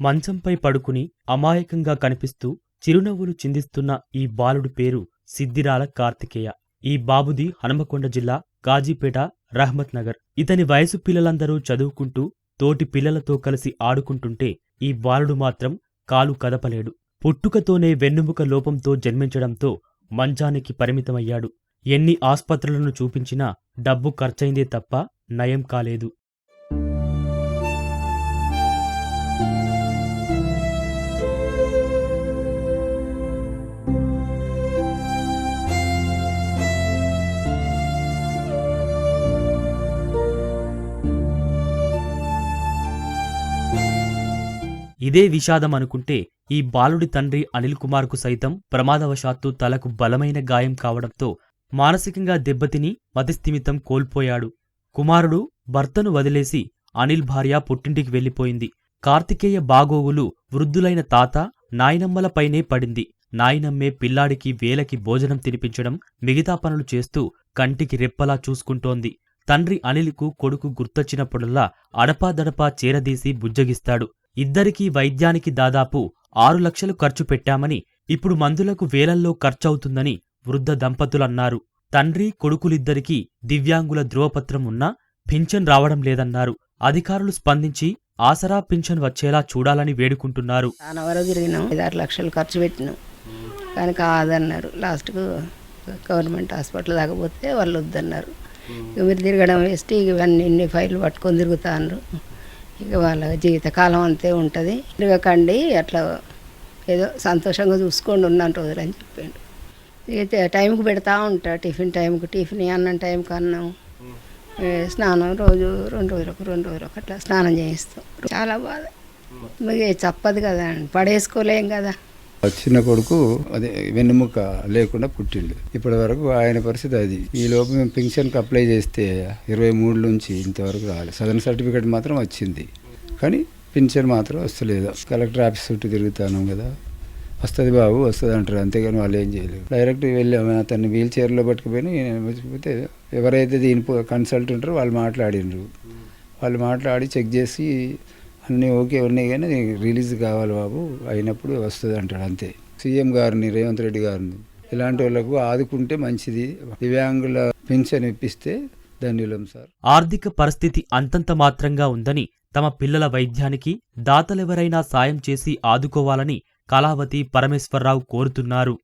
మంచంపై పడుకుని అమాయకంగా కనిపిస్తూ చిరునవ్వులు చిందిస్తున్న ఈ బాలుడి పేరు సిద్దిరాల కార్తికేయ. ఈ బాబుది హనుమకొండ జిల్లా గాజీపేట రహ్మత్ నగర్. ఇతని వయసు పిల్లలందరూ చదువుకుంటూ తోటి పిల్లలతో కలిసి ఆడుకుంటుంటే ఈ బాలుడు మాత్రం కాలు కదపలేడు. పుట్టుకతోనే వెన్నుముక లోపంతో జన్మించడంతో మంచానికి పరిమితమయ్యాడు. ఎన్ని ఆస్పత్రులను చూపించినా డబ్బు ఖర్చయిందే తప్ప నయం కాలేదు. ఇదే విషాదం అనుకుంటే ఈ బాలుడి తండ్రి అనిల్ కుమార్కు సైతం ప్రమాదవశాత్తు తలకు బలమైన గాయం కావడంతో మానసికంగా దెబ్బతిని మతిస్థిమితం కోల్పోయాడు. కుమారుడు భర్తను వదిలేసి అనిల్ భార్య పుట్టింటికి వెళ్ళిపోయింది కార్తికేయ బాగోగులు వృద్ధులైన తాత నాయనమ్మలపైనే పడింది. నాయనమ్మే పిల్లాడికి వేలకి భోజనం తినిపించడం మిగతా పనులు చేస్తూ కంటికి రెప్పలా చూసుకుంటోంది. తండ్రి అనిల్కు కొడుకు గుర్తొచ్చినప్పుడల్లా అడపాదడపా చేరదీసి బుజ్జగిస్తాడు. ఇద్దరికీ వైద్యానికి దాదాపు ఆరు లక్షలు ఖర్చు పెట్టామని ఇప్పుడు మందులకు వేలల్లో ఖర్చవుతుందని వృద్ధ దంపతులన్నారు. తండ్రి కొడుకులిద్దరికీ దివ్యాంగుల ధృవపత్రం ఉన్నా పింఛన్ రావడం లేదన్నారు. అధికారులు స్పందించి ఆసరా పింఛన్ వచ్చేలా చూడాలని వేడుకుంటున్నారు. చాలా ఆరు లక్షలు ఖర్చు పెట్టినాం. కానీ కాదన్నారు. లాస్ట్కు గవర్నమెంట్ హాస్పిటల్ దాకపోతే వాళ్ళు వద్దన్నారు. మీరు తిరగడం వేస్ట్ ఇవన్నీ ఇన్ని ఫైల్ పట్టుకొని తిరుగుతాన్నారు ఇక వాళ్ళ జీవితకాలం అంతే ఉంటుంది. తిరగకండి అట్లా ఏదో సంతోషంగా చూసుకోండి ఉన్నాను రోజులు అని చెప్పిండు. ఇక టైంకి పెడతా ఉంటా టిఫిన్ టైంకి టిఫిన్ అన్నం టైంకి అన్నం. స్నానం రోజు రెండు రోజులకు రెండు రోజులకు అట్లా స్నానం చేయిస్తాం. చాలా బాధ. మీకు తప్పదు కదా పడేసుకోలేం కదా. చిన్న కొడుకు అదే వెన్నుముక లేకుండా పుట్టిండు. ఇప్పటి వరకు ఆయన పరిస్థితి అది. ఈ లోపు మేము పెన్షన్కి అప్లై చేస్తే ఇరవై మూడు నుంచి ఇంతవరకు రాలేదు సదరన్ సర్టిఫికేట్ మాత్రం వచ్చింది. కానీ పెన్షన్ మాత్రం వస్తలేదు. కలెక్టర్ ఆఫీస్ చుట్టూ తిరుగుతాను కదా. వస్తుంది బాబు వస్తుంది అంటారు. అంతేగాని వాళ్ళు ఏం చేయలేరు. డైరెక్ట్ వెళ్ళాము. అతన్ని వీల్ చైర్లో పట్టుకుపోయినా పోతే ఎవరైతే దీని కన్సల్ట్ ఉంటారో వాళ్ళు మాట్లాడినరు వాళ్ళు మాట్లాడి చెక్ చేసి అన్నీ ఓకే ఉన్నాయి కానీ రిలీజ్ కావాలి బాబు అయినప్పుడు వస్తుంది అంటాడు అంతే. సీఎం గారిని రేవంత్ రెడ్డి గారిని. ఇలాంటి వాళ్ళకు ఆదుకుంటే మంచిది. దివ్యాంగుల పెన్షన్ ఇప్పిస్తే ధన్యులం సార్. ఆర్థిక పరిస్థితి అంతంత మాత్రంగా ఉందని తమ పిల్లల వైద్యానికి దాతలెవరైనా సాయం చేసి ఆదుకోవాలని కళావతి పరమేశ్వరరావు కోరుతున్నారు.